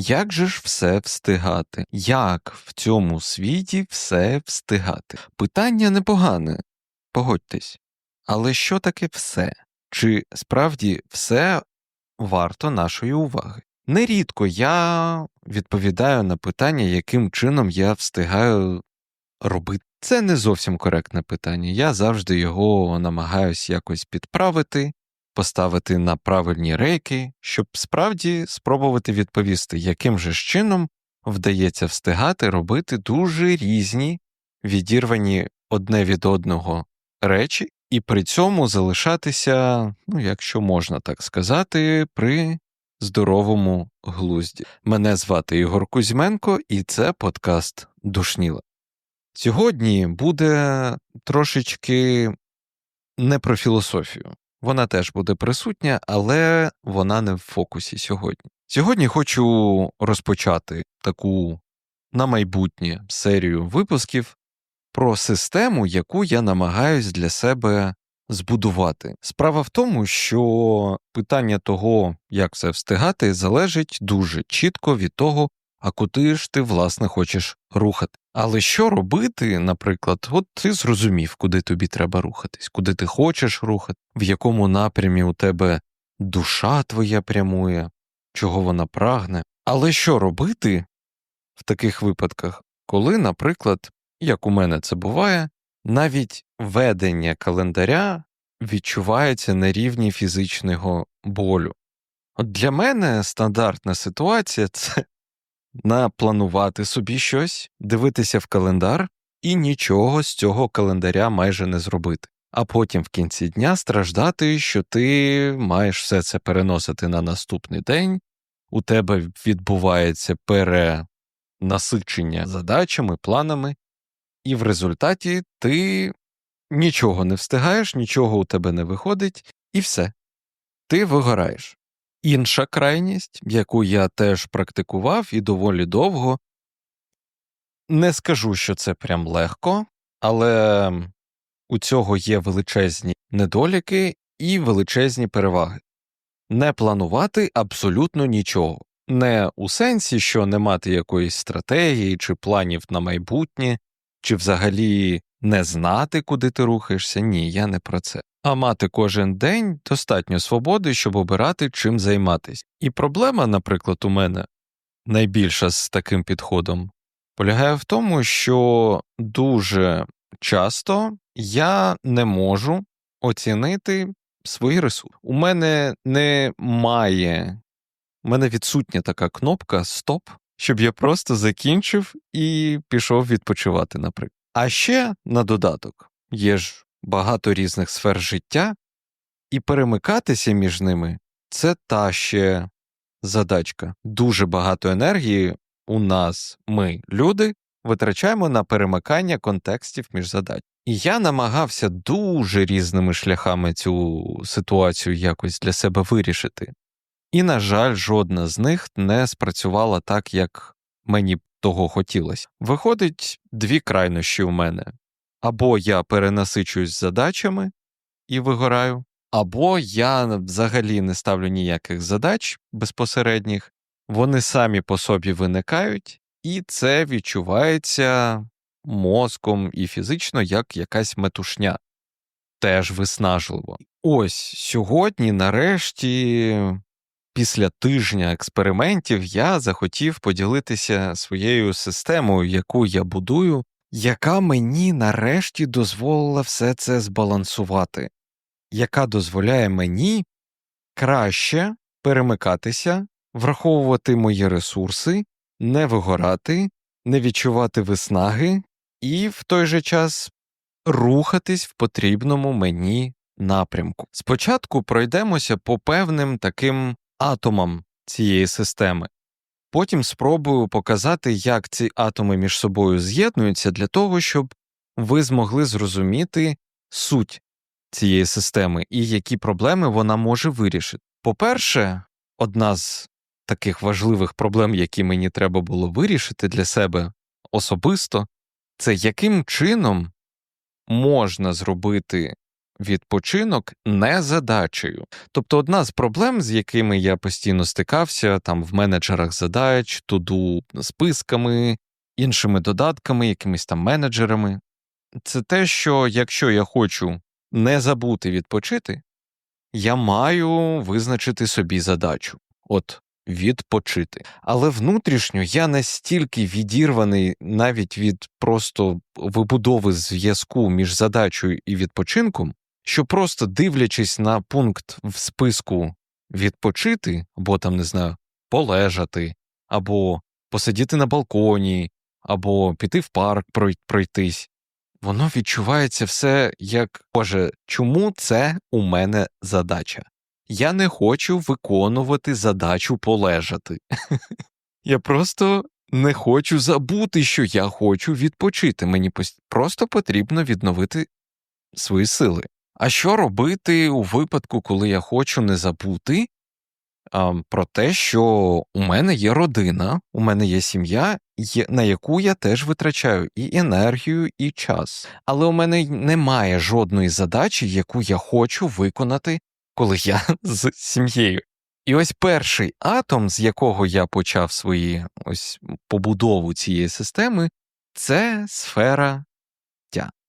Як же ж все встигати? Як в цьому світі все встигати? Питання непогане, погодьтесь. Але що таке все? Чи справді все варто нашої уваги? Нерідко я відповідаю на питання, яким чином я встигаю робити. Це не зовсім коректне питання. Я завжди його намагаюсь якось підправити, поставити на правильні рейки, щоб справді спробувати відповісти, яким же чином вдається встигати робити дуже різні, відірвані одне від одного речі, і при цьому залишатися, ну, якщо можна так сказати, при здоровому глузді. Мене звати Ігор Кузьменко, і це подкаст Душніла. Сьогодні буде трошечки не про філософію. Вона теж буде присутня, але вона не в фокусі сьогодні. Сьогодні хочу розпочати таку на майбутнє серію випусків про систему, яку я намагаюсь для себе збудувати. Справа в тому, що питання того, як це встигати, залежить дуже чітко від того, а куди ж ти, власне, хочеш рухати. Але що робити, наприклад, от ти зрозумів, куди тобі треба рухатись, куди ти хочеш рухати, в якому напрямі у тебе душа твоя прямує, чого вона прагне. Але що робити в таких випадках, коли, наприклад, як у мене це буває, навіть ведення календаря відчувається на рівні фізичного болю. От для мене стандартна ситуація це напланувати собі щось, дивитися в календар і нічого з цього календаря майже не зробити, а потім в кінці дня страждати, що ти маєш все це переносити на наступний день, у тебе відбувається перенасичення задачами, планами, і в результаті ти нічого не встигаєш, нічого у тебе не виходить, і все. Ти вигораєш. Інша крайність, яку я теж практикував і доволі довго, не скажу, що це прям легко, але у цього є величезні недоліки і величезні переваги. Не планувати абсолютно нічого, не у сенсі, що не мати якоїсь стратегії чи планів на майбутнє, чи взагалі не знати, куди ти рухаєшся, ні, я не про це. А мати кожен день достатньо свободи, щоб обирати чим займатися. І проблема, наприклад, у мене найбільша з таким підходом полягає в тому, що дуже часто я не можу оцінити свої ресурси. У мене немає, у мене відсутня така кнопка Стоп, щоб я просто закінчив і пішов відпочивати, наприклад. А ще на додаток є ж багато різних сфер життя, і перемикатися між ними це та ще задачка. Дуже багато енергії у нас, ми, люди, витрачаємо на перемикання контекстів між задач. І я намагався дуже різними шляхами цю ситуацію якось для себе вирішити. І, на жаль, жодна з них не спрацювала так, як мені б того хотілося. Виходить, дві крайнощі у мене або я перенасичуюсь задачами і вигораю, або я взагалі не ставлю ніяких задач безпосередніх, вони самі по собі виникають, і це відчувається мозком і фізично як якась метушня. Теж виснажливо. Ось сьогодні, нарешті, після тижня експериментів, я захотів поділитися своєю системою, яку я будую, яка мені нарешті дозволила все це збалансувати, яка дозволяє мені краще перемикатися, враховувати мої ресурси, не вигорати, не відчувати виснаги і в той же час рухатись в потрібному мені напрямку. Спочатку пройдемося по певним таким атомам цієї системи. Потім спробую показати, як ці атоми між собою з'єднуються для того, щоб ви змогли зрозуміти суть цієї системи і які проблеми вона може вирішити. По-перше, одна з таких важливих проблем, які мені треба було вирішити для себе особисто, це яким чином можна зробити відпочинок не задачею. Тобто, одна з проблем, з якими я постійно стикався, там в менеджерах задач, туду списками, іншими додатками, якимись там менеджерами, це те, що якщо я хочу не забути відпочити, я маю визначити собі задачу. От відпочити. Але внутрішньо я настільки відірваний навіть від просто вибудови зв'язку між задачею і відпочинком, що просто дивлячись на пункт в списку відпочити, або там, не знаю, полежати, або посидіти на балконі, або піти в парк пройтись, воно відчувається все як Боже, чому це у мене задача? Я не хочу виконувати задачу полежати. Я просто не хочу забути, що я хочу відпочити. Мені просто потрібно відновити свої сили. А що робити у випадку, коли я хочу не забути а, про те, що у мене є родина, у мене є сім'я, на яку я теж витрачаю і енергію, і час. Але у мене немає жодної задачі, яку я хочу виконати коли я з сім'єю. І ось перший атом, з якого я почав свої ось побудову цієї системи, це сфера.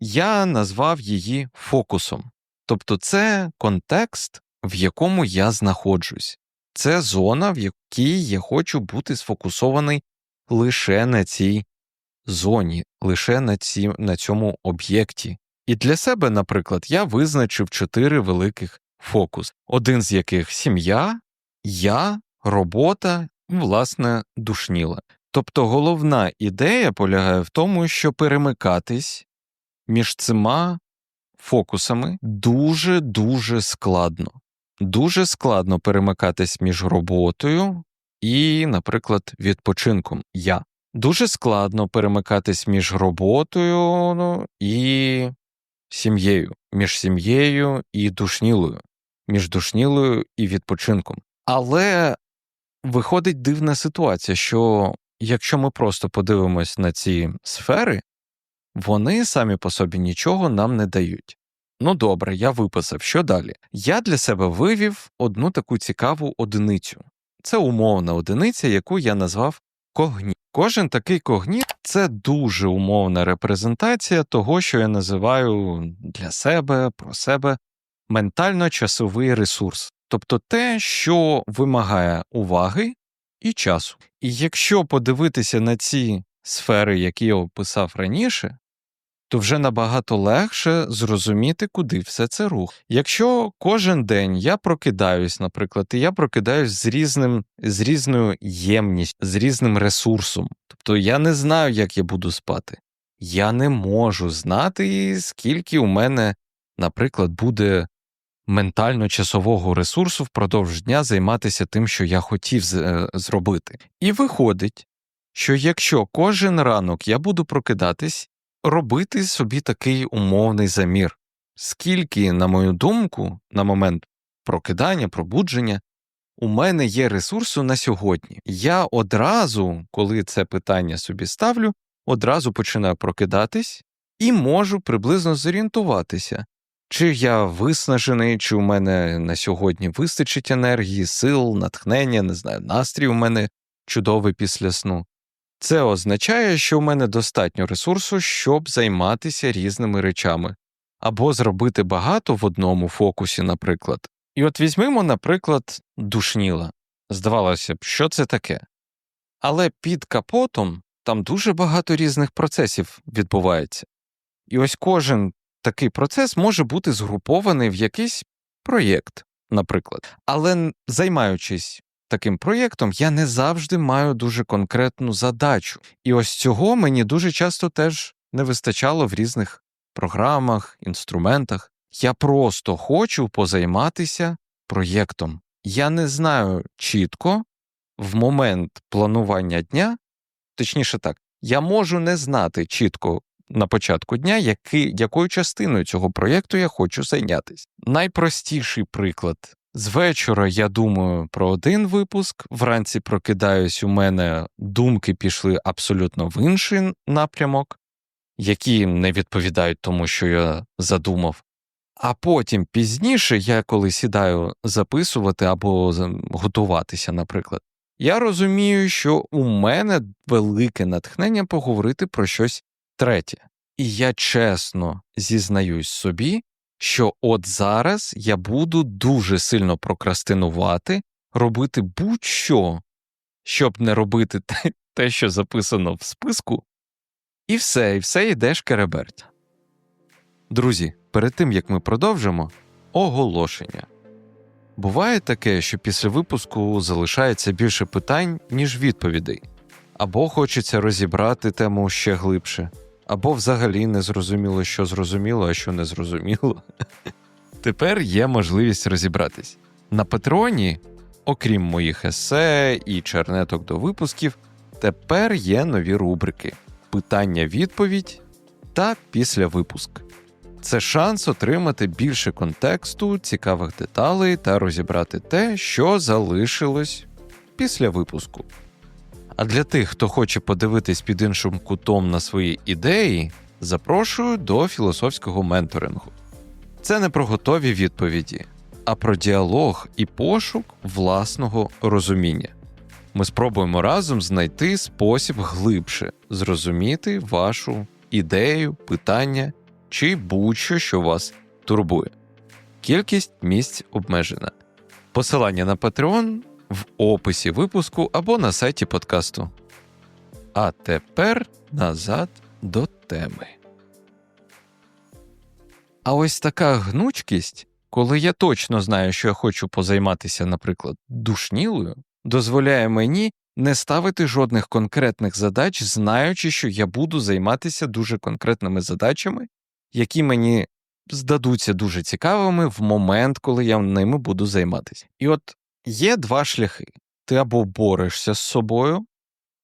Я назвав її фокусом. Тобто це контекст, в якому я знаходжусь. Це зона, в якій я хочу бути сфокусований лише на цій зоні, лише на, ці, на цьому об'єкті. І для себе, наприклад, я визначив чотири великих фокус, один з яких сім'я, я, робота власне, душніла. Тобто головна ідея полягає в тому, що перемикатись між цими фокусами дуже дуже складно. Дуже складно перемикатись між роботою і, наприклад, відпочинком я. Дуже складно перемикатись між роботою ну, і сім'єю, між сім'єю і душнілою між душнілою і відпочинком. Але виходить дивна ситуація, що якщо ми просто подивимось на ці сфери, вони самі по собі нічого нам не дають. Ну добре, я виписав, що далі? Я для себе вивів одну таку цікаву одиницю. Це умовна одиниця, яку я назвав когніт. Кожен такий когніт це дуже умовна репрезентація того, що я називаю для себе, про себе ментально-часовий ресурс, тобто те, що вимагає уваги і часу. І якщо подивитися на ці сфери, які я описав раніше, то вже набагато легше зрозуміти, куди все це рух. Якщо кожен день я прокидаюсь, наприклад, і я прокидаюсь з різним, з різною ємністю, з різним ресурсом, тобто я не знаю, як я буду спати, я не можу знати, скільки у мене, наприклад, буде ментально-часового ресурсу впродовж дня займатися тим, що я хотів е, зробити. І виходить, що якщо кожен ранок я буду прокидатись, робити собі такий умовний замір, скільки, на мою думку, на момент прокидання, пробудження, у мене є ресурсу на сьогодні. Я одразу, коли це питання собі ставлю, одразу починаю прокидатись і можу приблизно зорієнтуватися, чи я виснажений, чи у мене на сьогодні вистачить енергії, сил, натхнення, не знаю, настрій у мене чудовий після сну. Це означає, що у мене достатньо ресурсу, щоб займатися різними речами, або зробити багато в одному фокусі, наприклад. І от візьмемо, наприклад, душніла. Здавалося б, що це таке. Але під капотом там дуже багато різних процесів відбувається. І ось кожен такий процес може бути згрупований в якийсь проєкт, наприклад. Але займаючись таким проєктом, я не завжди маю дуже конкретну задачу. І ось цього мені дуже часто теж не вистачало в різних програмах, інструментах. Я просто хочу позайматися проєктом. Я не знаю чітко в момент планування дня, точніше так, я можу не знати чітко на початку дня, який, якою частиною цього проєкту я хочу зайнятися. Найпростіший приклад. З вечора я думаю про один випуск, вранці прокидаюсь, у мене думки пішли абсолютно в інший напрямок, які не відповідають тому, що я задумав. А потім пізніше, я коли сідаю записувати або готуватися, наприклад, я розумію, що у мене велике натхнення поговорити про щось третє. І я чесно зізнаюсь собі, що от зараз я буду дуже сильно прокрастинувати, робити будь-що, щоб не робити те, те, що записано в списку, і все, і все йде шкереберть. Друзі, перед тим як ми продовжимо, оголошення. Буває таке, що після випуску залишається більше питань, ніж відповідей, або хочеться розібрати тему ще глибше, або взагалі не зрозуміло, що зрозуміло, а що не зрозуміло. Тепер є можливість розібратись. На Патреоні, окрім моїх есе і чернеток до випусків, тепер є нові рубрики: питання-відповідь та після випуск. Це шанс отримати більше контексту, цікавих деталей та розібрати те, що залишилось після випуску. А для тих, хто хоче подивитись під іншим кутом на свої ідеї, запрошую до філософського менторингу. Це не про готові відповіді, а про діалог і пошук власного розуміння. Ми спробуємо разом знайти спосіб глибше зрозуміти вашу ідею, питання чи будь-що, що вас турбує. Кількість місць обмежена. Посилання на Patreon в описі випуску або на сайті подкасту. А тепер назад до теми. А ось така гнучкість, коли я точно знаю, що я хочу позайматися, наприклад, душнілою, дозволяє мені не ставити жодних конкретних задач, знаючи, що я буду займатися дуже конкретними задачами, які мені здадуться дуже цікавими в момент, коли я ними буду займатися. І от є два шляхи: ти або борешся з собою,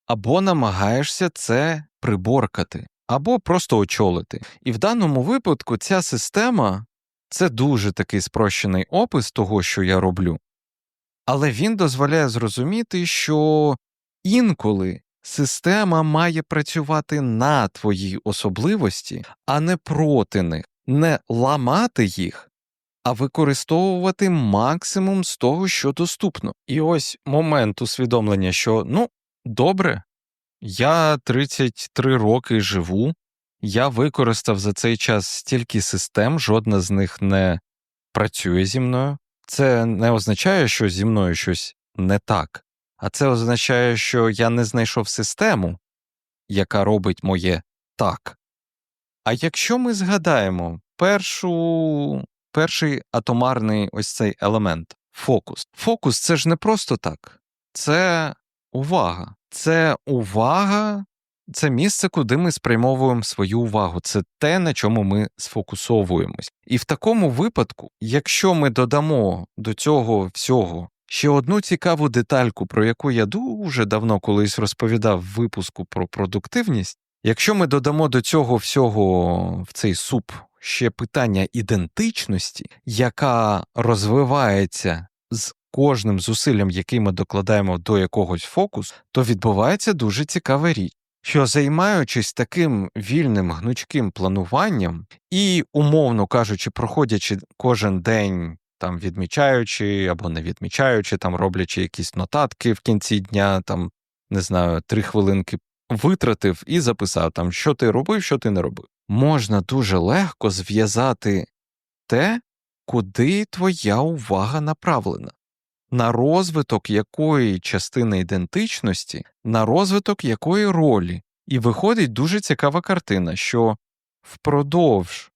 або намагаєшся це приборкати, або просто очолити. І в даному випадку ця система це дуже такий спрощений опис того, що я роблю, але він дозволяє зрозуміти, що інколи система має працювати на твоїй особливості, а не проти них, не ламати їх, а використовувати максимум з того, що доступно. І ось момент усвідомлення, що ну, добре, я 33 роки живу, я використав за цей час стільки систем, жодна з них не працює зі мною. Це не означає, що зі мною щось не так, а це означає, що я не знайшов систему, яка робить моє так. А якщо ми згадаємо першу, перший атомарний ось цей елемент фокус. Фокус це ж не просто так, це увага. Це увага, це місце, куди ми спрямовуємо свою увагу. Це те, на чому ми сфокусовуємось. І в такому випадку, якщо ми додамо до цього всього ще одну цікаву детальку, про яку я дуже давно колись розповідав в випуску про продуктивність, якщо ми додамо до цього всього в цей суп ще питання ідентичності, яка розвивається з кожним зусиллям, який ми докладаємо до якогось фокусу, то відбувається дуже цікава річ. Що займаючись таким вільним гнучким плануванням і, умовно кажучи, проходячи кожен день, там відмічаючи або не відмічаючи, там роблячи якісь нотатки в кінці дня, там не знаю, три хвилинки витратив і записав там, що ти робив, що ти не робив. Можна дуже легко зв'язати те, куди твоя увага направлена на розвиток якої частини ідентичності, на розвиток якої ролі. І виходить дуже цікава картина, що впродовж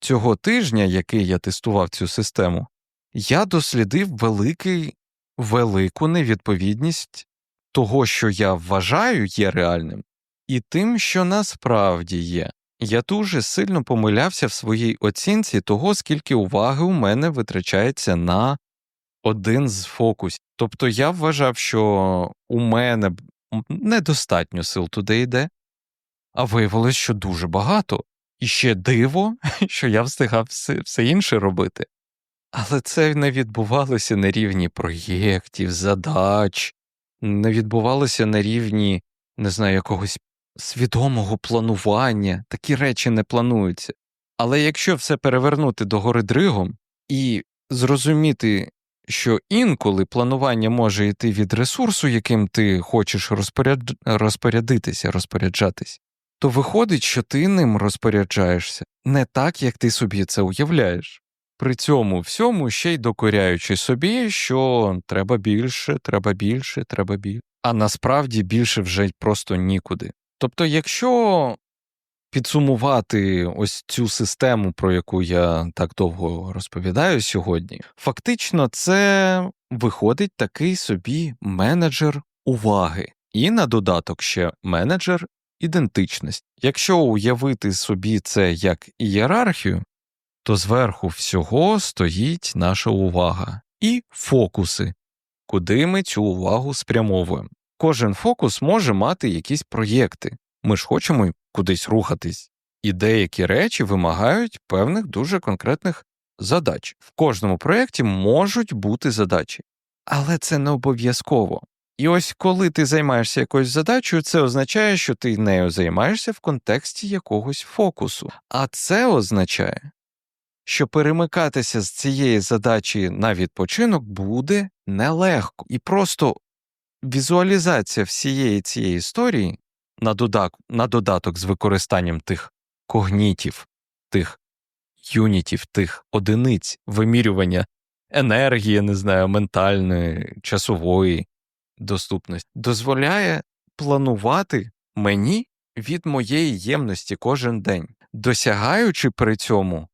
цього тижня, який я тестував цю систему, я дослідив великий, велику невідповідність того, що я вважаю є реальним, і тим, що насправді є. Я дуже сильно помилявся в своїй оцінці того, скільки уваги у мене витрачається на один з фокусів. Тобто я вважав, що у мене недостатньо сил туди йде, а виявилось, що дуже багато. І ще диво, що я встигав все, все інше робити. Але це не відбувалося на рівні проєктів, задач, не відбувалося на рівні, не знаю, якогось свідомого планування. Такі речі не плануються. Але якщо все перевернути догори дригом і зрозуміти, що інколи планування може йти від ресурсу, яким ти хочеш розпоряд... розпорядитися, розпоряджатись, то виходить, що ти ним розпоряджаєшся не так, як ти собі це уявляєш. При цьому всьому ще й докоряючи собі, що треба більше, треба більше, треба більше. А насправді більше вже просто нікуди. Тобто, якщо підсумувати ось цю систему, про яку я так довго розповідаю сьогодні, фактично це виходить такий собі менеджер уваги, і на додаток ще менеджер ідентичності. Якщо уявити собі це як ієрархію, то зверху всього стоїть наша увага і фокуси, куди ми цю увагу спрямовуємо. Кожен фокус може мати якісь проєкти. Ми ж хочемо кудись рухатись, і деякі речі вимагають певних дуже конкретних задач. В кожному проєкті можуть бути задачі, але це не обов'язково. І ось коли ти займаєшся якоюсь задачею, це означає, що ти нею займаєшся в контексті якогось фокусу. А це означає, що перемикатися з цієї задачі на відпочинок буде нелегко. І просто візуалізація всієї цієї історії на, додак, на додаток з використанням тих когнітів, тих юнітів, тих одиниць вимірювання енергії, не знаю, ментальної, часової доступності, дозволяє планувати мені від моєї ємності кожен день, досягаючи при цьому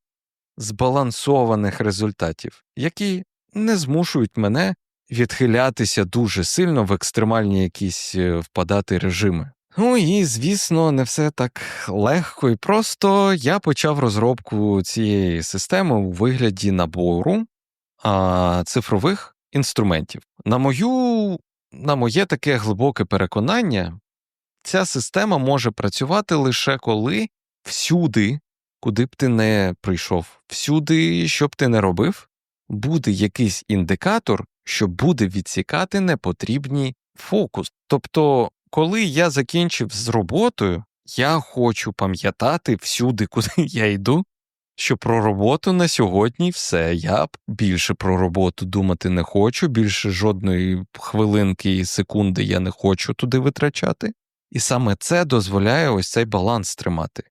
збалансованих результатів, які не змушують мене відхилятися дуже сильно в екстремальні якісь е, впадати режими. Ну і, звісно, не все так легко і просто я почав розробку цієї системи у вигляді набору а, цифрових інструментів. На мою, на моє таке глибоке переконання, ця система може працювати лише коли всюди, куди б ти не прийшов, всюди, що б ти не робив, буде якийсь індикатор, що буде відсікати непотрібний фокус. Тобто коли я закінчив з роботою, я хочу пам'ятати всюди, куди я йду, що про роботу на сьогодні все. Я більше про роботу думати не хочу, більше жодної хвилинки і секунди я не хочу туди витрачати. І саме це дозволяє ось цей баланс тримати.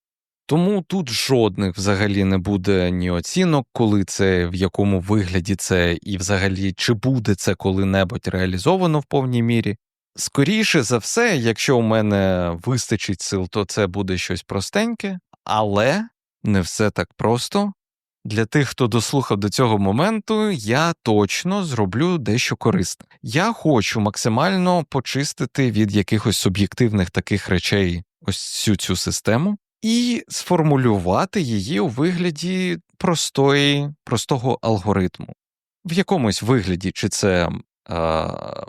Тому тут жодних взагалі не буде ні оцінок, коли це, в якому вигляді це, і взагалі чи буде це коли-небудь реалізовано в повній мірі. Скоріше за все, якщо у мене вистачить сил, то це буде щось простеньке, але не все так просто. Для тих, хто дослухав до цього моменту, я точно зроблю дещо корисне. Я хочу максимально почистити від якихось суб'єктивних таких речей ось цю цю систему і сформулювати її у вигляді простої, простого алгоритму. В якомусь вигляді, чи це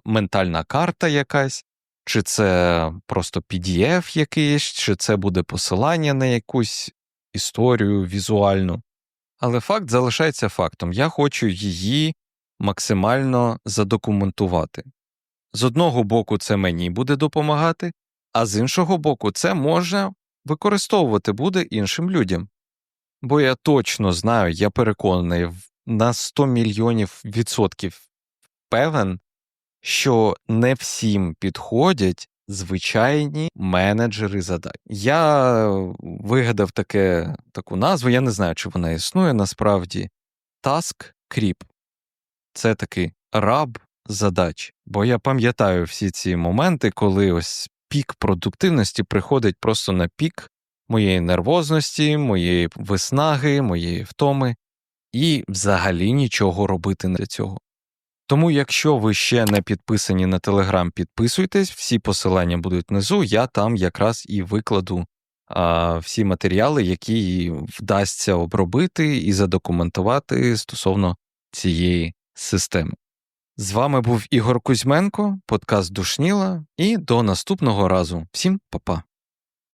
ментальна карта якась, чи це просто PDF якийсь, чи це буде посилання на якусь історію візуальну. Але факт залишається фактом. Я хочу її максимально задокументувати. З одного боку, це мені буде допомагати, а з іншого боку, це може використовувати буде іншим людям. Бо я точно знаю, я переконаний на 100 мільйонів відсотків певен, що не всім підходять звичайні менеджери задач. Я вигадав таке, таку назву, я не знаю, чи вона існує насправді. Task Creep. Це такий раб задач. Бо я пам'ятаю всі ці моменти, коли ось пік продуктивності приходить просто на пік моєї нервозності, моєї виснаги, моєї втоми, і взагалі нічого робити для цього. Тому, якщо ви ще не підписані на Телеграм, підписуйтесь, всі посилання будуть внизу, я там якраз і викладу а, всі матеріали, які вдасться обробити і задокументувати стосовно цієї системи. З вами був Ігор Кузьменко, подкаст Душніла, і до наступного разу. Всім па-па!